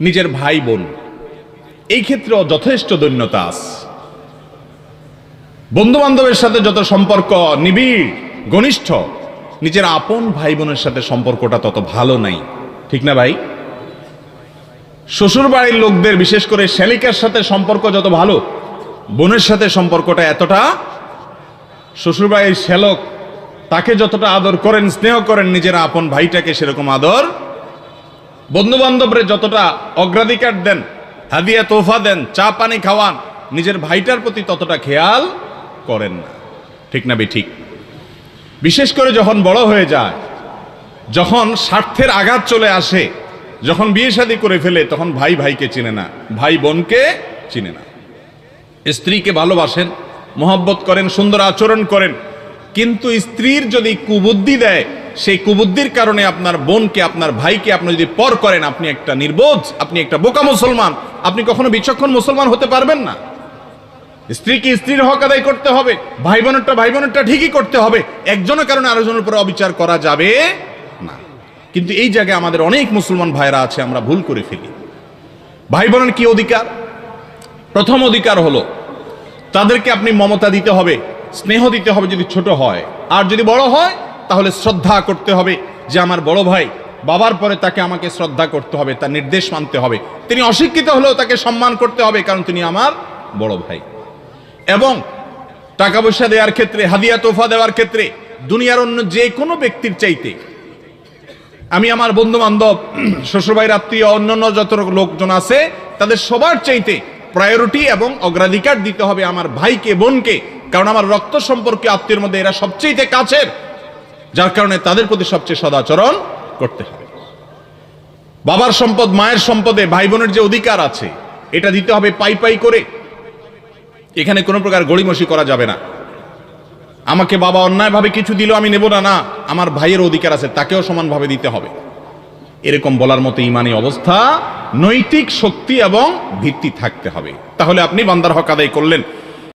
নিজের ভাই বোন এই ক্ষেত্রেও যথেষ্ট দৈন্যতা আছে। বন্ধু বান্ধবের সাথে যত সম্পর্ক নিবিড়, ঘনিষ্ঠ, নিজের আপন ভাই বোনের সাথে সম্পর্কটা তত ভালো নাই। ঠিক না ভাই? শ্বশুর বাড়ির লোকদের, বিশেষ করে শ্যালিকার সাথে সম্পর্ক যত ভালো, বোনের সাথে সম্পর্কটা এতটা শ্বশুর বাড়ির শ্যালক তাকে যতটা আদর করেন, স্নেহ করেন, নিজের আপন ভাইটাকে সেরকম আদর বন্ধু বান্ধবরে যতটা অগ্রাধিকার দেন, হাদিয়া তোফা দেন, চা, পানি খাওয়ান, নিজের ভাইটার প্রতি ততটা খেয়াল করেন না। ঠিক না ঠিক বিশেষ করে যখন বড় হয়ে যায়, যখন স্বার্থের আঘাত চলে আসে, যখন বিয়ে শাদী করে ফেলে, তখন ভাই ভাইকে চিনে না, ভাই বোনকে চিনে না। স্ত্রীকে ভালোবাসেন, মোহব্বত করেন, সুন্দর আচরণ করেন, কিন্তু স্ত্রীর যদি কুবুদ্ধি দেয় সেই কুবুদ্ধির কারণে আপনার বোনকে, আপনার ভাইকে আপনি যদি পর করেন, আপনি একটা নির্বোধ, আপনি একটা বোকা মুসলমান, আপনি কখনো বিচক্ষণ মুসলমান হতে পারবেন না। স্ত্রীকে স্ত্রীর হক আদায় করতে হবে ভাই বোনেরটা ভাই বোনেরটা ঠিকই করতে হবে, একজনের কারণে আরেকজনের উপরে অবিচার করা যাবে না। কিন্তু এই জায়গায় আমাদের অনেক মুসলমান ভাইরা আছে, আমরা ভুল করে ফেলি। ভাই বোনের কি অধিকার? প্রথম অধিকার হলো, তাদেরকে আপনি মমতা দিতে হবে, স্নেহ দিতে হবে যদি ছোট হয়, আর যদি বড় হয় তাহলে শ্রদ্ধা করতে হবে যে আমার বড় ভাই বাবার পরে তাকে আমাকে শ্রদ্ধা করতে হবে, তার নির্দেশ মানতে হবে। তিনি অশিক্ষিত হলেও তাকে সম্মান করতে হবে, কারণ তিনি আমার বড় ভাই। এবং টাকা পয়সা দেওয়ার ক্ষেত্রে, হাদিয়া তোফা দেওয়ার ক্ষেত্রে, দুনিয়ার অন্য যে কোনো ব্যক্তির চাইতে আমি আমার বন্ধু বান্ধব শ্বশুরবাড়ির আত্মীয়, অন্যান্য যত লোকজন আছে, তাদের সবার চাইতে প্রায়োরিটি এবং অগ্রাধিকার দিতে হবে আমার ভাইকে, বোনকে। কারণ আমার রক্ত সম্পর্কে আত্মীয়ের মধ্যে এরা সবচেয়ে কাছের। যার কারণে তাদের প্রতি সবচেয়ে সদাচরণ করতে হবে। বাবার সম্পদ, মায়ের সম্পদে ভাই বোনের যে অধিকার আছে, এটা দিতে হবে পাই পাই করে। এখানে কোনো প্রকার গড়িমসি করা যাবে না। আমাকে বাবা অন্যায়ভাবে কিছু দিল আমি নেব না না, আমার ভাইয়ের অধিকার আছে, তাকেও সমানভাবে দিতে হবে। এরকম বলার মতো ইমানি অবস্থা, নৈতিক শক্তি এবং ভিত্তি থাকতে হবে। তাহলে আপনি বান্দার হক আদায় করলেন।